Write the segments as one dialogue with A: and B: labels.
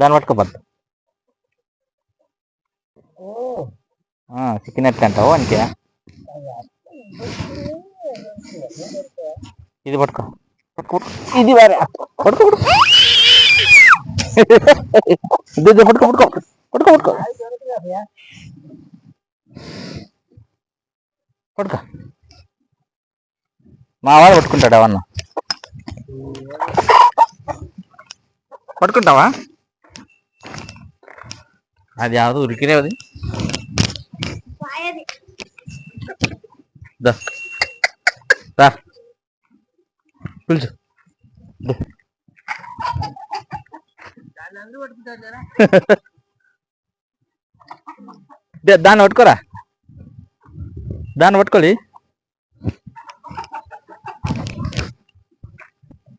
A: దాన్ని పట్టుకోబద్దు చిక్కినట్టు అంటావు అంతే ఇది పట్టుకో. ఇది వేరే పట్టుకో పట్టుకో. పట్టుకో పట్టుకో పట్టుకో పట్టుకో పట్టుకో. మా వాడు పట్టుకుంటాడు అవన్న పట్టుకుంటావా? ఉరికినే అది. దా. దా పిలుచు. దా. దే, దాన్ని పట్టుకోరా. దాన్ని పట్టుకోలి.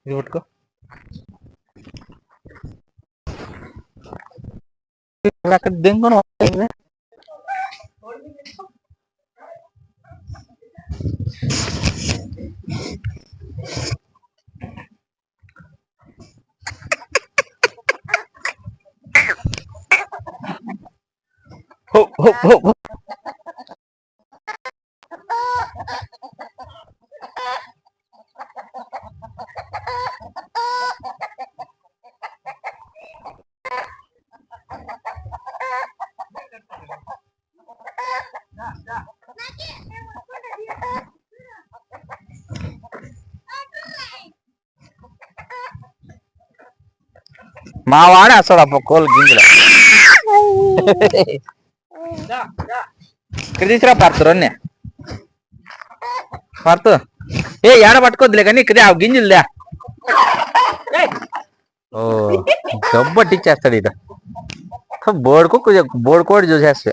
A: ఇది పట్టుకో. అక్కడ దెంగను హో హో హో హో. మా వాడే వస్తాడు అప్ప కోళ్ళు గింజలు. ఇక్కడ తీసుకురా పడుతు రొన్నె. పడుతు ఏ ఏడ పట్టుకోద్దులే కానీ ఇక్కడే ఆ గింజలుదా ఓ దెబ్బట్టిచ్చేస్తాడు ఇది బోడుకు బోడుకోడి చూసేస్తా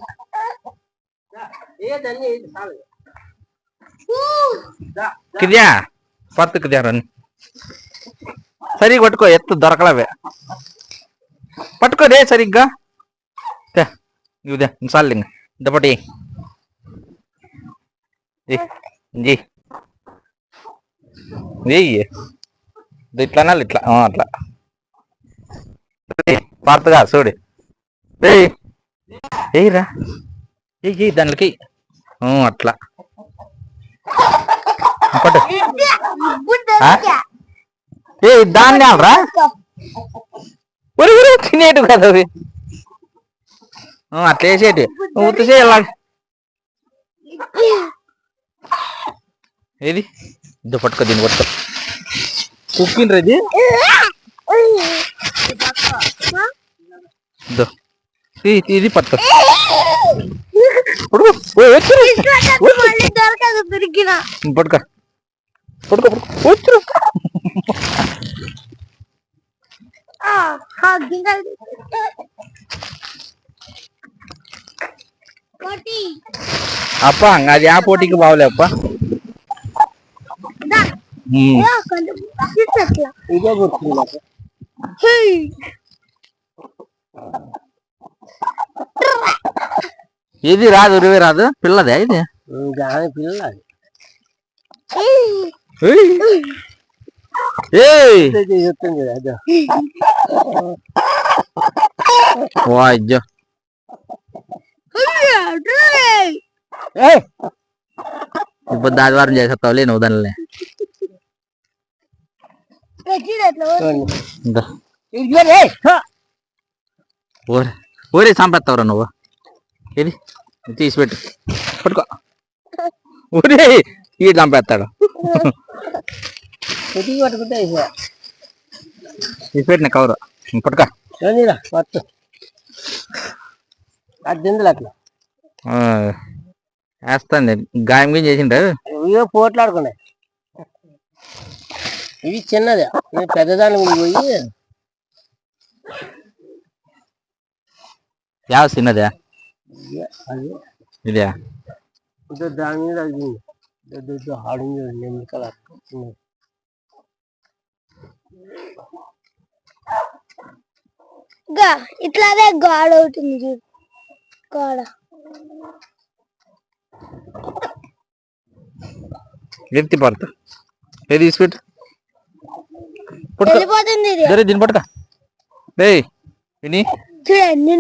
A: కిద్యా పత్తు కిద్యా రన్ సరిగా పట్టుకో ఎత్తు దొరకలవే. పట్టుకో రే సరిగ్గా ఇదే చాలు ఇంక దప్పటి ఇట్లా అట్లా. పార్తగా చూడు ఏయ్రా ఏయ్ ఏయ్ దానికి అట్లా. పట్టు? ఏ దాన్ని ఆడరా? తినేటు కదా అవి ఆ, అట్లా వేసేటి ఉత్తి చేయాల ఏది? ఇది పట్టుకో దీన్ని పట్టుకో. కుక్కిండ్రా ఇది? ఇదో. ఇది ఇది పట్టుకో. పట్టుకో ఓ, వచ్చిరు.
B: దొరకదు దొరికిన.
A: పట్టుకో పట్టుకో పట్టుకో వచ్చిరు.
B: గింజలు కోటి
A: అప్ప అది ఆ పోటీకి బాగలే అప్ప
B: దా
A: ఉమ్.
B: ఏ, కొంచెం తీసేట్లా.
C: ఇదే గుర్తుంది నాకు
B: హే.
A: ఇది రాదు ఉరివే రాదు పిల్లదే ఇది
C: దాని పిల్లలు అది
A: ఏయ్. ఏయ్
C: చెప్తుంది కదా అదో
A: వాజ్జో
B: హే, డ్రై.
C: ఏయ్
A: ఇప్పుడు ఆదివారం చేసేస్తావులే నువ్వు దానిలే
B: పెట్టినట్లు.
A: ఇందా.
C: ఇదిగో రే
A: ఓరే ఓరే చంపేస్తావురా నువ్వు ఇది ఇది తీసి పెట్టు పట్టుకో ఊరే ఈ చంపేస్తాడు
C: కొద్దిగా పట్టుకుంటే అయిపోయా.
A: తీసి పెట్టిన కవరు పట్టుకో
C: చూడరా పట్టు. అది తిందులు అట్లా
A: ఆ, వేస్తాంది గాయం గీయం చేసిండు
C: ఇవో పోట్లాడుకున్నాయి. ఇవి చిన్నదే. నేను పెద్దదాని పోయి ఇదే, అది
A: ఇదే
C: ఇదో దాని మీద అది ఉంది. ఇదో ఇదో ఆడింది ఎన్ని కలర్
B: గా ఇట్లానే గాడ అవుతుంది చూడు. గాడ.
A: ఎత్తి పడతా. ఏది తీసి పెట్టు పట్టుకో.
B: వెళ్ళిపోతుంది
A: దీన్ని పట్టుకో. డేయ్ విని.
B: చూడండి